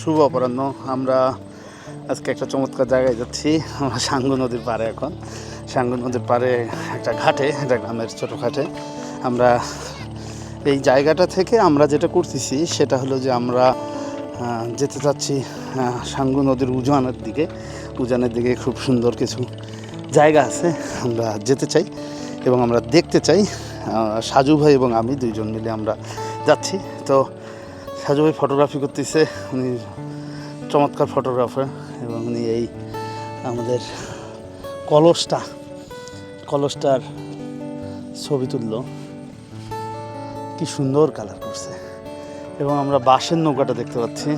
শুভ অপরাহ্ন। আমরা আজকে একটা চমৎকার জায়গায় যাচ্ছি। আমরা সাঙ্গু নদীর পাড়ে এখন। সাঙ্গু নদীর পাড়ে একটা ঘাটে, একটা গ্রামের ছোটো ঘাটে। আমরা এই জায়গাটা থেকে আমরা যেটা করতেছি, সেটা হলো যে আমরা যেতে চাচ্ছি সাঙ্গু নদীর উজানের দিকে। উজানের দিকে খুব সুন্দর কিছু জায়গা আছে। আমরা যেতে চাই এবং আমরা দেখতে চাই। সাজু ভাই এবং আমি দুইজন মিলে আমরা যাচ্ছি। তো সাজু ভাই ফটোগ্রাফি করতেছে। উনি চমৎকার ফটোগ্রাফার এবং উনি এই আমাদের কলসটা, কলসটার ছবি তুললো। কি সুন্দর কালার করছে। এবং আমরা বাঁশের নৌকাটা দেখতে পাচ্ছি।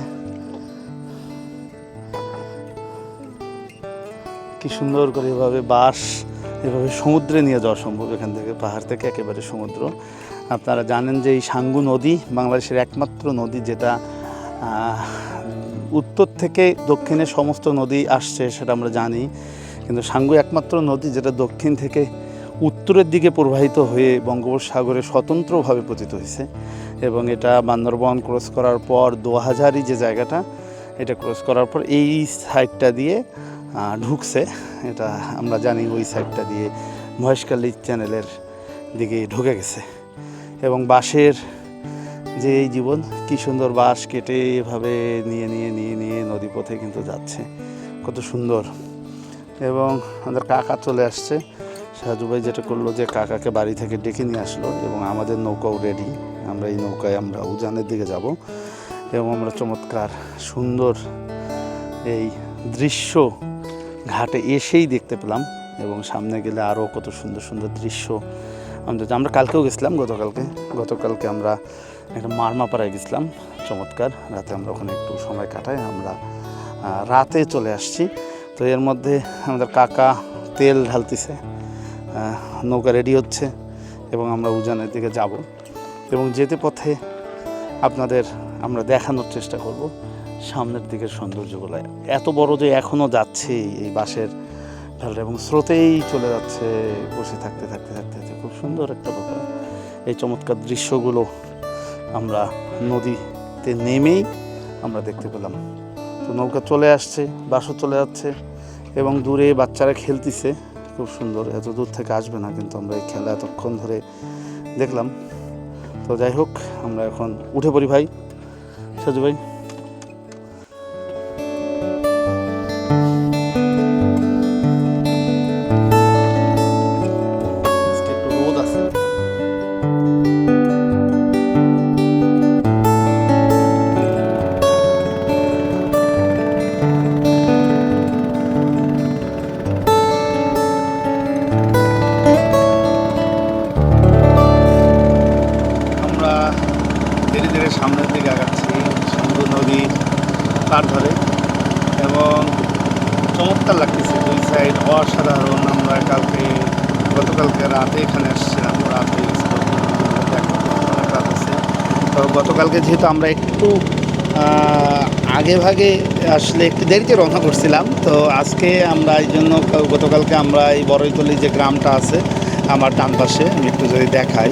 কি সুন্দর করে এভাবে বাঁশ, এভাবে সমুদ্রে নিয়ে যাওয়া সম্ভব এখান থেকে, পাহাড় থেকে, একেবারে সমুদ্র। আপনারা জানেন যে এই সাঙ্গু নদী বাংলাদেশের একমাত্র নদী যেটা উত্তর থেকে দক্ষিণে সমস্ত নদী আসছে সেটা আমরা জানি। কিন্তু সাঙ্গু একমাত্র নদী যেটা দক্ষিণ থেকে উত্তরের দিকে প্রবাহিত হয়ে বঙ্গোপসাগরে স্বতন্ত্রভাবে পতিত হয়েছে এবং এটা বান্দরবন ক্রস করার পর দোহাজারি যে জায়গাটা, এটা ক্রস করার পর এই সাইডটা দিয়ে ঢুকছে। এটা আমরা জানি ওই সাইডটা দিয়ে মহেশখালী চ্যানেলের দিকে ঢুকে গেছে। এবং বাঁশের যে এই জীবন, কি সুন্দর বাঁশ কেটে এভাবে নিয়ে নিয়ে নিয়ে নিয়ে নদী পথে কিন্তু যাচ্ছে। কত সুন্দর। এবং আমাদের কাকা চলে আসছে। সাজু যেটা করল যে কাকাকে বাড়ি থেকে ডেকে নিয়ে আসলো এবং আমাদের নৌকাও রেডি আমরা এই নৌকায় আমরা উজানের দিকে যাব এবং আমরা চমৎকার, সুন্দর এই দৃশ্য ঘাটে এসেই দেখতে পেলাম এবং সামনে গেলে আরও কত সুন্দর সুন্দর দৃশ্য আমাদের আমরা কালকেও গেছিলাম, গতকালকে গতকালকে আমরা একটা মারমাপাড়ায় গেছিলাম, চমৎকার। রাতে আমরা ওখানে একটু সময় কাটাই, আমরা রাতে চলে আসছি। তো এর মধ্যে আমাদের কাকা তেল ঢালতেছে নৌকা রেডি হচ্ছে এবং আমরা উজানের দিকে যাব। এবং যেতে পথে আপনাদের আমরা দেখানোর চেষ্টা করব, সামনের দিকের সৌন্দর্যগুলো। এত বড় যে এখনও যাচ্ছে এই বাঁশের ঢালটা এবং স্রোতেই চলে যাচ্ছে, বসে থাকতে থাকতে থাকতে থাকতে। সুন্দর একটা ব্যাপার। এই চমৎকার দৃশ্যগুলো আমরা নদীতে নেমেই আমরা দেখতে পেলাম। তো নৌকা চলে আসছে, বাসও চলে যাচ্ছে এবং দূরে বাচ্চারা খেলতেছে। খুব সুন্দর, এত দূর থেকে আসবে না কিন্তু আমরা এই খেলা এতক্ষণ ধরে দেখলাম। তো যাই হোক, আমরা এখন উঠে পড়ি ভাই। সাজু ভাই গতকালকে যেহেতু আমরা একটু আগে ভাগে আসলে একটু দেরিতে রওনা করছিলাম, তো আজকে আমরা এই জন্য গতকালকে আমরা এই বড়ইতলি যে গ্রামটা আছে, আমার ডান পাশে, আমি একটু যদি দেখাই,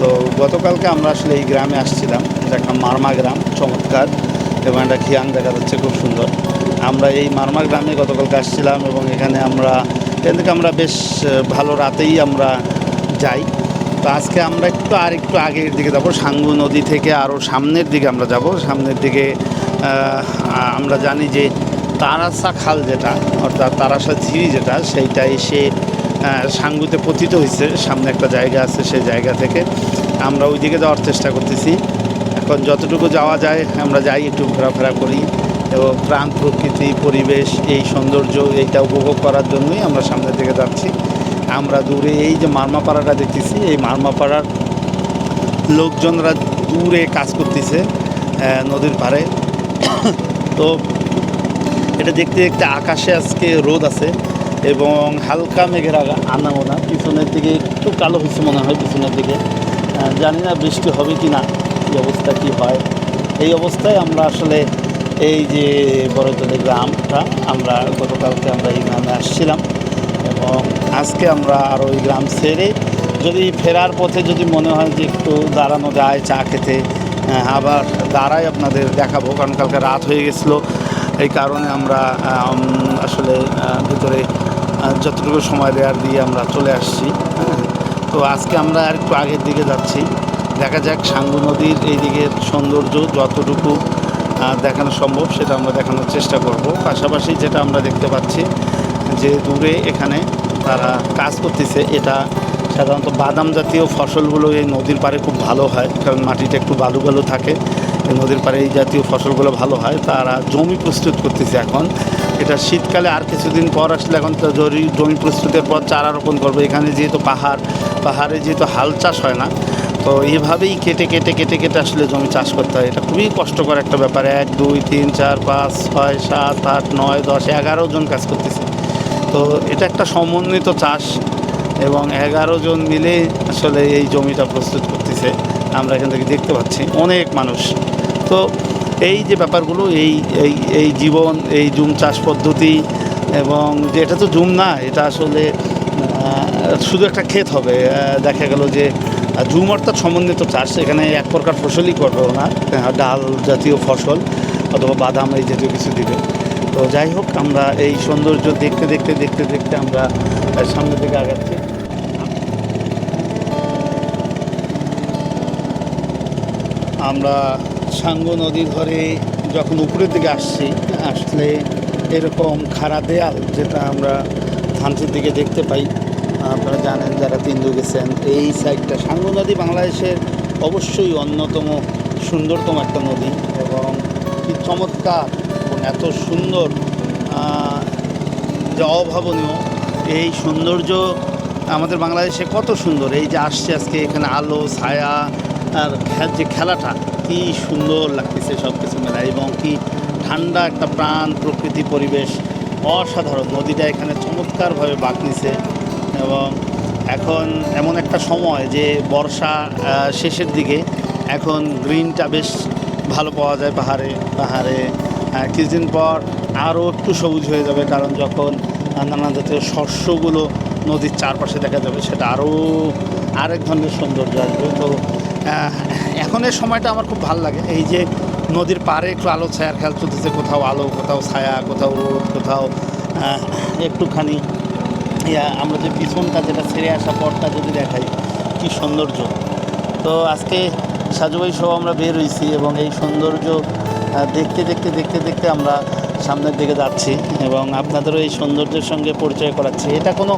তো গতকালকে আমরা আসলে এই গ্রামে আসছিলাম, এটা একটা মারমা গ্রাম, চমৎকার, এবং একটা খিয়াং দেখা যাচ্ছে খুব সুন্দর। আমরা এই মারমা গ্রামে গতকালকে আসছিলাম, এবং এখানে আমরা, এখান থেকে আমরা বেশ ভালো রাতেই আমরা যাই। আজকে আমরা একটু আর একটু আগের দিকে যাব। সাঙ্গু নদী থেকে আরও সামনের দিকে আমরা যাব। সামনের দিকে আমরা জানি যে তারাসা খাল যেটা, অর্থাৎ তারাসা ঝিরি যেটা, সেইটা এসে সাঙ্গুতে পতিত হয়েছে। সামনে একটা জায়গা আছে সেই জায়গা থেকে। আমরা ওই দিকে যাওয়ার চেষ্টা করতেছি। এখন যতটুকু যাওয়া যায়, আমরা যাই একটু ঘোরাফেরা করি এবং প্রাণ, প্রকৃতি, পরিবেশ, এই সৌন্দর্য, এইটা উপভোগ করার জন্যই আমরা সামনের দিকে যাচ্ছি। আমরা দূরে এই যে মারমাপাড়াটা দেখতেছি, এই মারমাপাড়ার লোকজনরা দূরে কাজ করতেছে নদীর পাড়ে। তো এটা দেখতে দেখতে আকাশে আজকে রোদ আছে এবং হালকা মেঘের আনাগোনা। পিছনের দিকে একটু কালো হয়েছে মনে হয়, পিছনের দিকে। জানি না বৃষ্টি হবে কি না কী অবস্থা কি হয়। এই অবস্থায় আমরা আসলে এই যে বড়তলি গ্রামটা, আমরা গতকালকে আমরা এই গ্রামে আসছিলাম। এবং আজকে আমরা আর ওই গ্রাম ছেড়ে যদি ফেরার পথে যদি মনে হয় যে একটু দাঁড়ানো যায়, চা খেতে আবার দাঁড়াই আপনাদের দেখাবো, কারণ কালকে রাত হয়ে গেছিল। এই কারণে আমরা আসলে ভিতরে যতটুকু সময় দেওয়ার দিয়ে আমরা চলে আসছি। হ্যাঁ। তো আজকে আমরা আর একটু আগের দিকে যাচ্ছি। দেখা যাক সাঙ্গু নদীর এই দিকের সৌন্দর্য যতটুকু দেখানো সম্ভব, সেটা আমরা দেখানোর চেষ্টা করব। পাশাপাশি যেটা আমরা দেখতে পাচ্ছি যে দূরে এখানে তারা কাজ করতেছে, এটা সাধারণত বাদাম জাতীয় ফসলগুলো এই নদীর পাড়ে খুব ভালো হয়, কারণ মাটিটা একটু বালু বালু থাকে নদীর পাড়ে এই জাতীয় ফসলগুলো ভালো হয়। তারা জমি প্রস্তুত করতেছে এখন। এটা শীতকালে আর কিছুদিন পর আসলে এখন জরি, জমি প্রস্তুতের পর চারা রোপণ করবে। এখানে যেহেতু পাহাড়, পাহাড়ে যেহেতু হাল চাষ হয় না, তো এইভাবেই কেটে কেটে কেটে কেটে আসলে জমি চাষ করতে হয়। এটা খুবই কষ্টকর একটা ব্যাপার। এক, দুই, তিন, চার, পাঁচ, ছয়, সাত, আট, নয়, দশ, এগারো জন কাজ করতেছে। তো এটা একটা সমন্বিত চাষ এবং এগারো জন মিলে আসলে এই জমিটা প্রস্তুত করতেছে। আমরা এখান থেকে দেখতে পাচ্ছি অনেক মানুষ। তো এই যে ব্যাপারগুলো, এই এই এই জীবন, এই জুম চাষ পদ্ধতি এবং যে এটা তো জুম না, এটা আসলে শুধু একটা ক্ষেত হবে। দেখা গেল যে জুম অর্থাৎ সমন্বিত চাষ, এখানে এক প্রকার ফসলই করবে না। ডাল জাতীয় ফসল অথবা বাদাম এই জাতীয় কিছু দিবে। তো যাই হোক আমরা এই সৌন্দর্য দেখতে দেখতে দেখতে দেখতে আমরা আহ, সামনের দিকে আগাচ্ছি। আমরা সাঙ্গু নদী ধরে যখন উপরের দিকে আসছি আসলে এরকম খাড়া দেয়াল যেটা আমরা ধানসির দিকে দেখতে পাই আপনারা জানেন যারা তিন্দু গেছেন এই সাইডটা সাঙ্গু নদী বাংলাদেশের অবশ্যই অন্যতম সুন্দরতম একটা নদী এবং কি চমৎকার এত সুন্দর যে অভাবনীয়, এই সৌন্দর্য আমাদের বাংলাদেশে কত সুন্দর। এই যে আসছে আজকে এখানে আলো, ছায়া, আর যে খেলাটা, কি সুন্দর লাগতেছে সব কিছু মেলা এবং কি ঠান্ডা একটা প্রাণ প্রকৃতি পরিবেশ, অসাধারণ। নদীটা এখানে চমৎকারভাবে বাঁক নিছে এবং এখন এমন একটা সময় যে বর্ষা শেষের দিকে এখন গ্রিনটা বেশ ভালো পাওয়া যায় পাহাড়ে পাহাড়ে। কিছুদিন পর আরও একটু সবুজ হয়ে যাবে কারণ যখন নানা জাতীয় শস্যগুলো নদীর চারপাশে দেখা যাবে সেটা আরও আরেক ধরনের সৌন্দর্য আসবে। তো এখন এই সময়টা আমার খুব ভালো লাগে। এই যে নদীর পাড়ে একটু আলো ছায়ার খেয়াল চলতেছে কোথাও আলো কোথাও ছায়া কোথাও রোদ কোথাও একটুখানি ইয়া, আমরা যে পিছনটা যেটা ছেড়ে আসা পরটা যদি দেখাই কি সৌন্দর্য। তো আজকে সাজুভাই সহ আমরা বের হয়েছি এবং এই সৌন্দর্য দেখতে দেখতে দেখতে দেখতে আমরা সামনের দিকে যাচ্ছি এবং আপনাদেরও এই সৌন্দর্যের সঙ্গে পরিচয় করাচ্ছি। এটা কোনো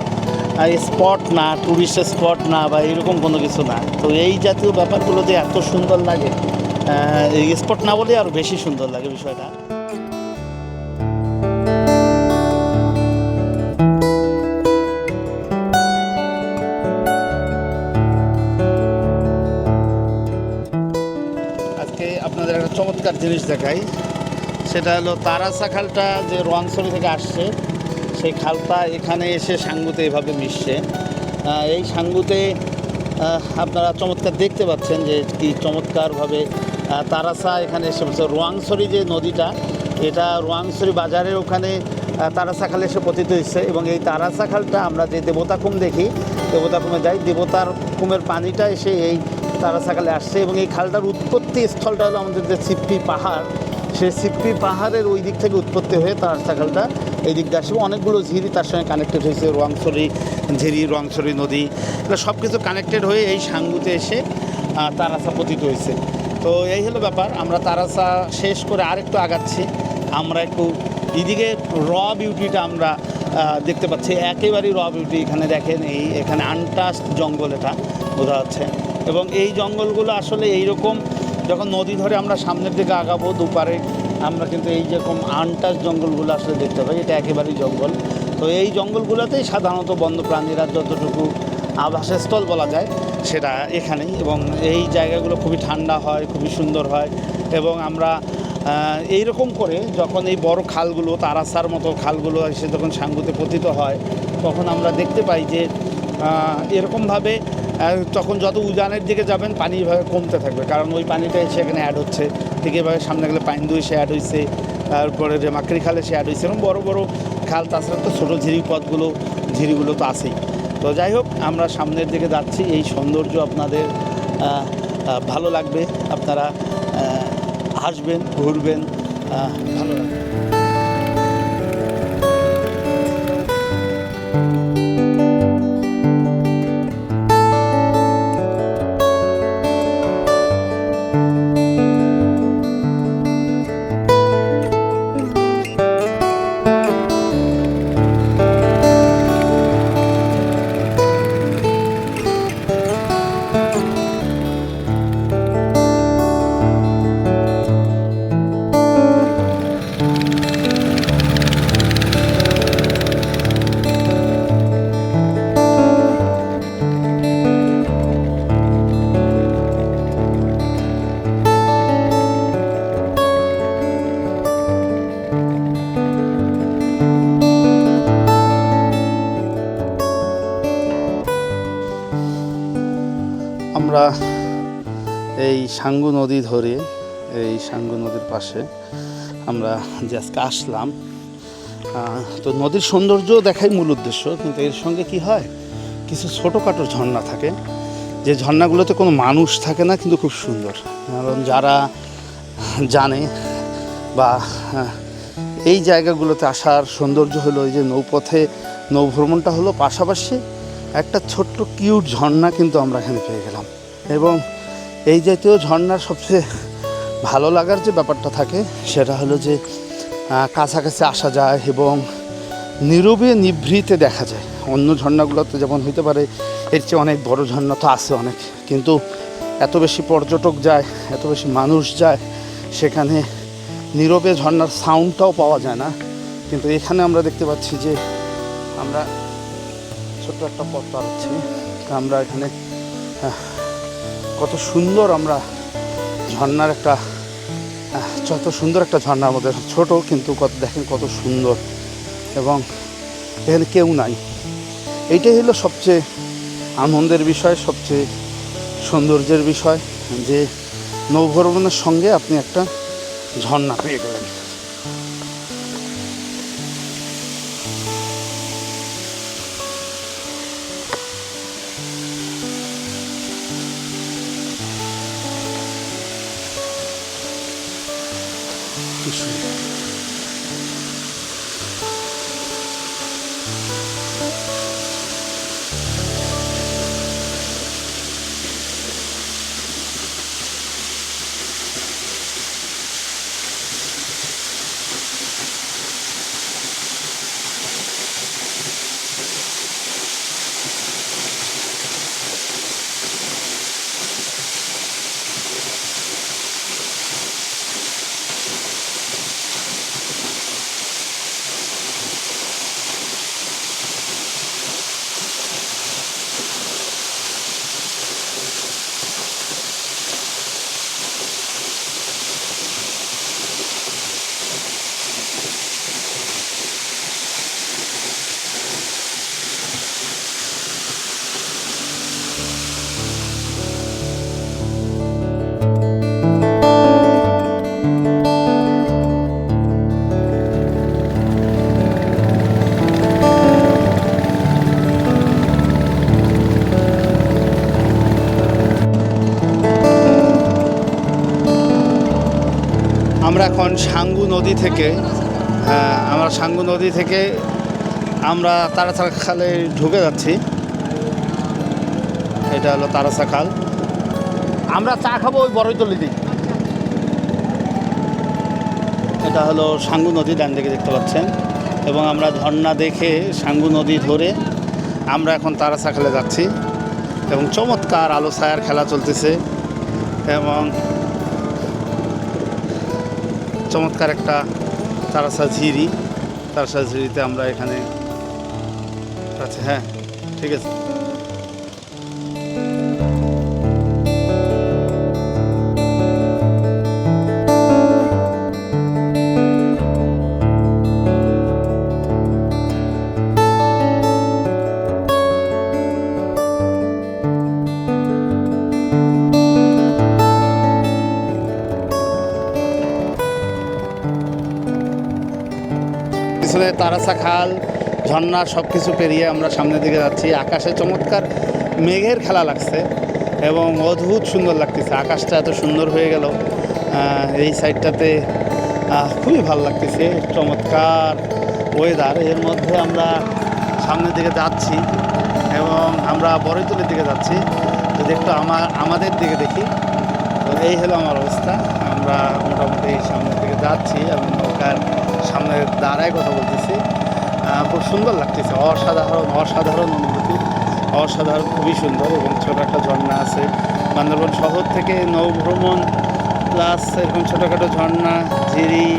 স্পট না টুরিস্ট স্পট না বা এরকম কোনো কিছু না। তো এই জাতীয় ব্যাপারগুলো যে এত সুন্দর লাগে স্পট না বলে আরও বেশি সুন্দর লাগে বিষয়টা। চমৎকার জিনিস দেখাই। সেটা হলো তারাসা খালটা যে রোয়াংছড়ি থেকে আসছে, সেই খালটা এখানে এসে সাঙ্গুতে এভাবে মিশছে। এই সাঙ্গুতে আপনারা চমৎকার দেখতে পাচ্ছেন যে কি চমৎকারভাবে তারাসা এখানে এসে পড়ছে রোয়াংছড়ি যে নদীটা, এটা রোয়াংছড়ি বাজারের ওখানে তারাসা খালে এসে পতিত হচ্ছে এবং এই তারাসা খালটা আমরা যে দেবতা কুম দেখি দেবতা কুমে যাই দেবতার কুমের পানিটা এসে এই তারাসাকালে আসছে এবং এই খালটার উৎপত্তি স্থলটা হলো আমাদের যে সিপ্পি পাহাড়, সেই সিপ্পি পাহাড়ের ওই দিক থেকে উৎপত্তি হয়ে তারাসাকালটা এই দিক দিয়ে আসবে অনেকগুলো ঝিরি তার সঙ্গে কানেক্টেড হয়েছে, রোয়াংছড়ি, ঝিরি, রোয়াংছড়ি নদী, এগুলো সব কিছু কানেক্টেড হয়ে এই সাঙ্গুতে এসে তারাসা পতিত হয়েছে। তো এই হলো ব্যাপার, আমরা তারাসা শেষ করে আরেকটু আগাচ্ছি। আমরা একটু এদিকে র বিউটিটা আমরা দেখতে পাচ্ছি। একেবারেই র বিউটি এখানে দেখেন এই, এখানে আনটাস্ট জঙ্গল এটা, বোঝা যাচ্ছে। এবং এই জঙ্গলগুলো আসলে এইরকম যখন নদী ধরে আমরা সামনের দিকে আগাবো দুপারে, আমরা কিন্তু এই যেরকম আনটাস জঙ্গলগুলো আসলে দেখতে পাই, এটা একেবারেই জঙ্গল। তো এই জঙ্গলগুলোতেই সাধারণত বন্য প্রাণীরা যতটুকু আবাসস্থল বলা যায়, সেটা এখানেই এবং এই জায়গাগুলো খুবই ঠান্ডা হয়, খুবই সুন্দর হয় এবং আমরা এই রকম করে যখন এই বড় খালগুলো, তারাসার মতো খালগুলো এসে যখন সাঙ্গুতে পতিত হয়, তখন আমরা দেখতে পাই যে এরকমভাবে তখন যত উজানের দিকে যাবেন, পানি এভাবে কমতে থাকবে। কারণ ওই পানিটা এসে এখানে অ্যাড হচ্ছে। ঠিক এভাবে সামনে গেলে পাইন্দু সে অ্যাড হয়েছে তারপরে যে মাকড়ি খালে সে অ্যাড হয়েছে এরকম বড়ো বড়ো খাল, তাছাড়া তো ছোটো ঝিরি পথগুলো, ঝিরিগুলো তো আছেই। তো যাই হোক, আমরা সামনের দিকে যাচ্ছি। এই সৌন্দর্য আপনাদের ভালো লাগবে। আপনারা আসবেন ঘুরবেন ভালো লাগবে। সাঙ্গু নদী ধরে, এই সাঙ্গু নদীর পাশে আমরা যে আজকে আসলাম তো নদীর সৌন্দর্য দেখাই মূল উদ্দেশ্য, কিন্তু এর সঙ্গে কি হয়? কিছু ছোটোখাটো ঝর্ণা থাকে, যে ঝর্ণাগুলোতে কোনো মানুষ থাকে না, কিন্তু খুব সুন্দর। কারণ যারা জানে বা এই জায়গাগুলোতে আসার সৌন্দর্য হলো এই যে নৌপথে নৌভ্রমণটা হলো পাশাপাশি একটা ছোট্ট কিউট ঝর্ণা কিন্তু আমরা এখানে পেয়ে গেলাম। এবং এই জাতীয় ঝর্ণার সবচেয়ে ভালো লাগার যে ব্যাপারটা থাকে, সেটা হলো যে কাছাকাছি আসা যায় এবং নীরবে নিভৃতে দেখা যায়। অন্য ঝর্ণাগুলোতে যেমন হইতে পারে, এর চেয়ে অনেক বড় ঝর্ণা তো আছে অনেক। কিন্তু এত বেশি পর্যটক যায়, এত বেশি মানুষ যায়, সেখানে নীরবে ঝর্ণার সাউন্ডটাও পাওয়া যায় না। কিন্তু এখানে আমরা দেখতে পাচ্ছি যে, আমরা ছোট্ট একটা পথ পার হচ্ছি। আমরা এখানে কত সুন্দর আমরা ঝর্ণার একটা যত সুন্দর একটা ঝর্ণা আমাদের, ছোট কিন্তু কত, দেখেন কত সুন্দর। এবং এখানে কেউ নাই। এইটাই হলো সবচেয়ে আনন্দের বিষয়, সবচেয়ে সৌন্দর্যের বিষয় যে নৌভ্রমণের সঙ্গে আপনি একটা ঝর্ণা পেয়ে গেলেন। কি আমরা এখন সাঙ্গু নদী থেকে আমরা সাঙ্গু নদী থেকে আমরা তারাছাড়া খালে ঢুকে যাচ্ছি। এটা হলো তারাসা খাল। আমরা চা খাব ওই বড়ইতলি দিক। এটা হলো সাঙ্গু নদী ডান দিকে দেখতে পাচ্ছেন। এবং আমরা ঝর্ণা দেখে সাঙ্গু নদী ধরে আমরা এখন তারাসা খালে যাচ্ছি। এবং চমৎকার আলো ছায়ার খেলা চলতেছে। এবং চমৎকার একটা তারাসা ঝিরি। তারাসা ঝিরিতে আমরা এখানে আচ্ছা হ্যাঁ ঠিক আছে। পিছনে খাল, ঝর্ণা সব কিছু পেরিয়ে আমরা সামনের দিকে যাচ্ছি। আকাশে চমৎকার মেঘের খেলা লাগছে এবং অদ্ভুত সুন্দর লাগতেছে। আকাশটা এত সুন্দর হয়ে গেল। এই সাইডটাতে খুবই ভালো লাগতেছে। চমৎকার ওয়েদার এর মধ্যে আমরা সামনের দিকে যাচ্ছি এবং আমরা বড়ইতলের দিকে যাচ্ছি। যদি একটু আমার, আমাদের দিকে দেখি এই হলো আমার অবস্থা। আমরা মোটামুটি সামনের দিকে যাচ্ছি এবং নৌকার সামনে দাঁড়ায় কথা বলতেছি। খুব সুন্দর লাগতেছে। অসাধারণ অসাধারণ অনুভূতি। অসাধারণ, খুবই সুন্দর এবং ছোট একটা ঝর্ণা আছে। বান্দরবান শহর থেকে নৌভ্রমণ প্লাস এরকম ছোটোখাটো ঝর্ণা, ঝিরি,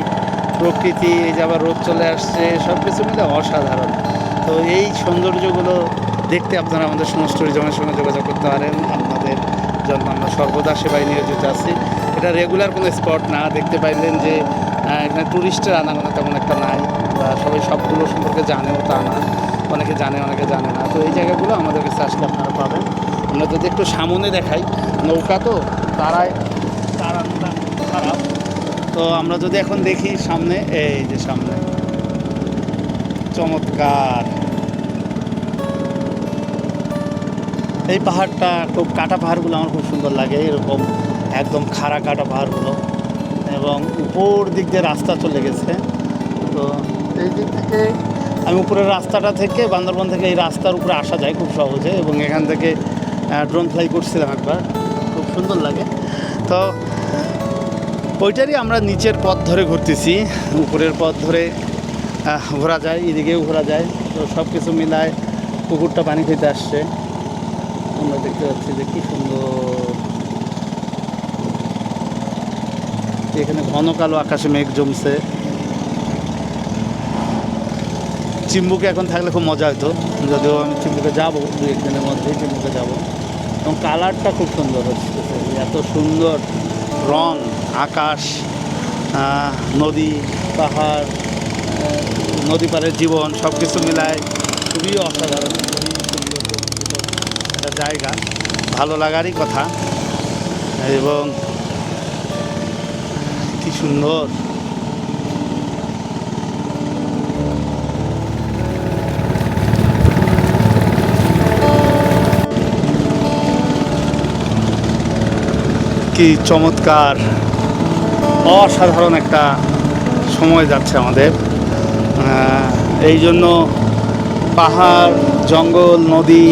প্রকৃতি, এই যে আবার রোদ চলে আসছে সব কিছু মিলে অসাধারণ। তো এই সৌন্দর্যগুলো দেখতে আপনারা আমাদের সমস্ত ট্যুরিজমের সঙ্গে যোগাযোগ করতে পারেন। আপনাদের জন্য আমরা সর্বদা সেবায় নিয়োজিত আছি। এটা রেগুলার কোনো স্পট না। দেখতে পাইলেন যে এখানে ট্যুরিস্টের আনাগোনা তেমন একটা নাই। বা সবাই সবগুলো সম্পর্কে জানেও তা না। অনেকে জানে অনেকে জানে না। তো এই জায়গাগুলো আমাদের কাছে আসলে আপনারা পাবেন। আমরা যদি একটু সামনে দেখাই, নৌকা তো তারায় খারাপ। তো আমরা যদি এখন দেখি সামনে, এই যে সামনে। চমৎকার। এই পাহাড়টা খুব কাটা পাহাড়গুলো আমার খুব সুন্দর লাগে। এরকম একদম খাড়া কাটা পাহাড়গুলো। এবং উপর দিক দিয়ে রাস্তা চলে গেছে। তো এই দিক থেকে আমি উপরের রাস্তাটা থেকে বান্দরবন থেকে এই রাস্তার উপরে আসা যায় খুব সহজে এবং এখান থেকে ড্রোন ফ্লাই করছিলাম একবার। খুব সুন্দর লাগে। তো ওইটারই আমরা নিচের পথ ধরে ঘুরতেছি। উপরের পথ ধরে ঘোরা যায়, এদিকেও ঘোরা যায়। তো সব কিছু মিলায় পুকুরটা পানি খেতে আসছে। আমরা দেখতে পাচ্ছি যে কী সুন্দর। এখানে ঘন কালো আকাশে মেঘ জমছে। চিম্বুকে এখন থাকলে খুব মজা হতো। যদিও আমি চিম্বুকে যাব দু একদিনের মধ্যেই চিম্বুকে যাব। এবং কালারটা খুব সুন্দর হচ্ছে। এত সুন্দর রং, আকাশ নদী, পাহাড় নদী পাড়ের জীবন সব কিছু মিলায় খুবই অসাধারণ খুবই সুন্দর একটা জায়গা। ভালো লাগারই কথা। এবং কি সুন্দর। কি চমৎকার। অসাধারণ একটা সময় যাচ্ছে আমাদের। এই জন্য পাহাড়, জঙ্গল, নদী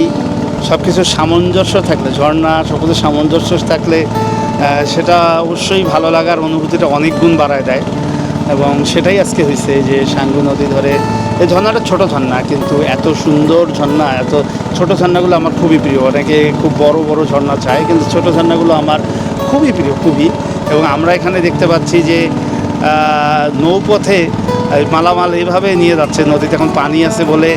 সব কিছুর সামঞ্জস্য থাকলে, ঝর্ণা সব কিছুর সামঞ্জস্য থাকলে সেটা অবশ্যই ভালো লাগার অনুভূতিটা অনেক গুণ বাড়ায় দেয়। এবং সেটাই আজকে হয়েছে যে সাঙ্গু নদী ধরে, এই ঝর্ণাটা ছোট ঝর্ণা, কিন্তু এত সুন্দর ঝর্ণা, এত ছোট ঝর্ণাগুলো আমার খুবই প্রিয়। অনেকে খুব বড় বড় ঝর্ণা চায়, কিন্তু ছোট ঝর্ণাগুলো আমার খুবই প্রিয়, খুবই। এবং আমরা এখানে দেখতে পাচ্ছি যে নৌপথে মালামাল এইভাবে নিয়ে যাচ্ছে, নদীতে এখন পানি আছে বলে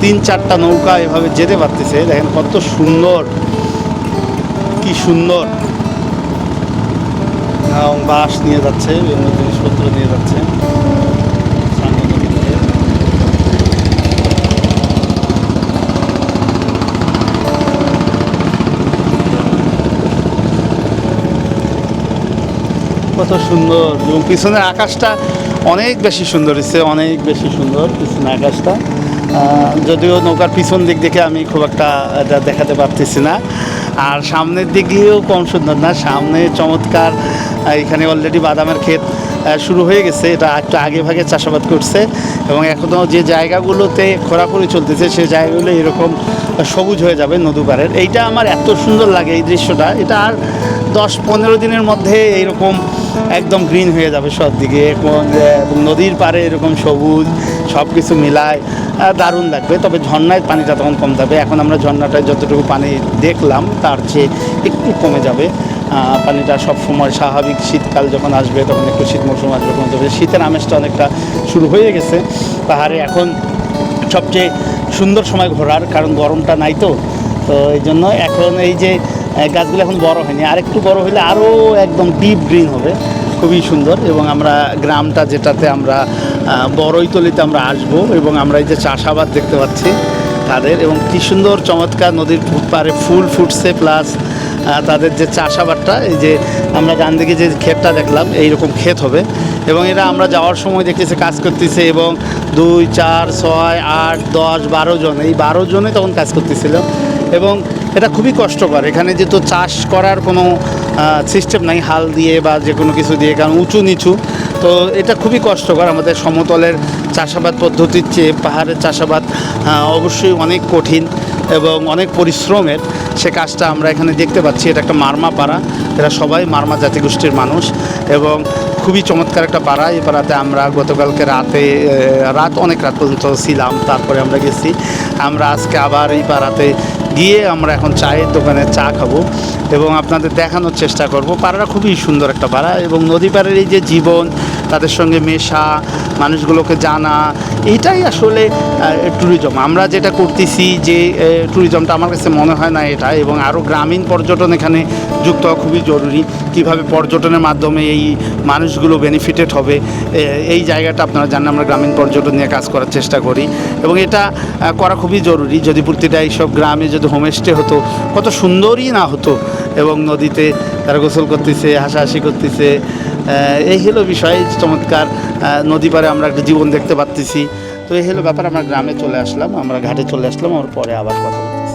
তিন চারটা নৌকা এভাবে যেতে পারতেছে। দেখেন কত সুন্দর, কি সুন্দর। বাঁশ নিয়ে যাচ্ছে, বিভিন্ন জিনিসপত্র নিয়ে যাচ্ছে। কত সুন্দর। এবং পিছনের আকাশটা অনেক বেশি সুন্দর হচ্ছে অনেক বেশি সুন্দর পিছনের আকাশটা। যদিও নৌকার পিছন দিক দেখে আমি খুব একটা এটা দেখাতে পারতেছি না। আর সামনের দিক দিয়েও কম সুন্দর না, সামনে চমৎকার এখানে অলরেডি বাদামের ক্ষেত শুরু হয়ে গেছে। এটা একটু আগে ভাগে চাষাবাদ করছে এবং এখনও যে জায়গাগুলোতে খোরাখুরি চলতেছে সেই জায়গাগুলো এরকম সবুজ হয়ে যাবে নদী পাড়ের। এইটা আমার এত সুন্দর লাগে এই দৃশ্যটা। এটা আর দশ পনেরো দিনের মধ্যে এইরকম একদম গ্রিন হয়ে যাবে সব দিকে নদীর পাড়ে এরকম সবুজ সব কিছু মিলায় দারুণ লাগবে। তবে ঝর্ণায় পানিটা তখন কম যাবে। এখন আমরা ঝর্ণাটায় যতটুকু পানি দেখলাম, তার চেয়ে একটু কমে যাবে। পানিটা সব সময় স্বাভাবিক শীতকাল যখন আসবে, তখন একটু শীত মৌসুম আসবে, তখন শীতের আমেজটা অনেকটা শুরু হয়ে গেছে। পাহাড়ে এখন সবচেয়ে সুন্দর সময় ঘোরার, কারণ গরমটা নাই তো। তো এই জন্য এখন এই যে গাছগুলো এখন বড় হয়নি। আর একটু বড় হলে আরও একদম ডিপ গ্রিন হবে। খুবই সুন্দর। এবং আমরা গ্রামটা যেটাতে আমরা বড়ইতলিতে আমরা আসব, এবং আমরা এই যে চাষাবাদ দেখতে পাচ্ছি তাদের। এবং কি সুন্দর চমৎকার নদীর পাড়ে ফুল ফুটছে প্লাস তাদের যে চাষাবাদটা, এই যে আমরা ডান দিকে যে ক্ষেতটা দেখলাম, এইরকম ক্ষেত হবে। এবং এরা আমরা যাওয়ার সময় দেখতেছি, কাজ করতেছে এবং দুই, চার, ছয়, আট, দশ, বারো জন, এই বারো জনে তখন কাজ করতেছিল। এবং এটা খুবই কষ্টকর। এখানে যেহেতু চাষ করার কোনো সিস্টেম নাই, হাল দিয়ে বা যে কোনো কিছু দিয়ে, কারণ উঁচু নিচু। তো এটা খুবই কষ্টকর আমাদের সমতলের চাষাবাদ পদ্ধতির চেয়ে পাহাড়ের চাষাবাদ অবশ্যই অনেক কঠিন। এবং অনেক পরিশ্রমের সে কাজটা আমরা এখানে দেখতে পাচ্ছি। এটা একটা মারমা পাড়া। এরা সবাই মারমা জাতিগোষ্ঠীর মানুষ এবং খুবই চমৎকার একটা পাড়া। এই পাড়াতে আমরা গতকালকে রাতে রাত অনেক রাত পর্যন্ত ছিলাম, তারপরে আমরা গেছি। আমরা আজকে আবার এই পাড়াতে গিয়ে আমরা এখন চায়ের দোকানে চা খাব এবং আপনাদের দেখানোর চেষ্টা করব। পাড়াটা খুবই সুন্দর একটা পাড়া এবং নদী পাড়ের এই যে জীবন, তাদের সঙ্গে মেশা, মানুষগুলোকে জানা এটাই আসলে ট্যুরিজম আমরা যেটা করতেছি যে ট্যুরিজমটা আমার কাছে মনে হয় না এটা এবং আরও গ্রামীণ পর্যটন এখানে যুক্ত হওয়া খুবই জরুরি। কীভাবে পর্যটনের মাধ্যমে এই মানুষগুলো বেনিফিটেড হবে এই জায়গাটা আপনারা জানেন, আমরা গ্রামীণ পর্যটন নিয়ে কাজ করার চেষ্টা করি এবং এটা করা খুবই জরুরি। যদি প্রতিটা এইসব গ্রামে যদি হোমস্টে হতো, কত সুন্দরই না হতো এবং নদীতে তারা গোসল করতেছে, হাসাহাসি করতেছে এই হলো বিষয়। চমৎকার। নদী পারে আমরা একটা জীবন দেখতে পারতেছি। তো এই হলো ব্যাপার, আমরা গ্রামে চলে আসলাম, আমরা ঘাটে চলে আসলাম, আমার পরে আবার কথা বলতেছি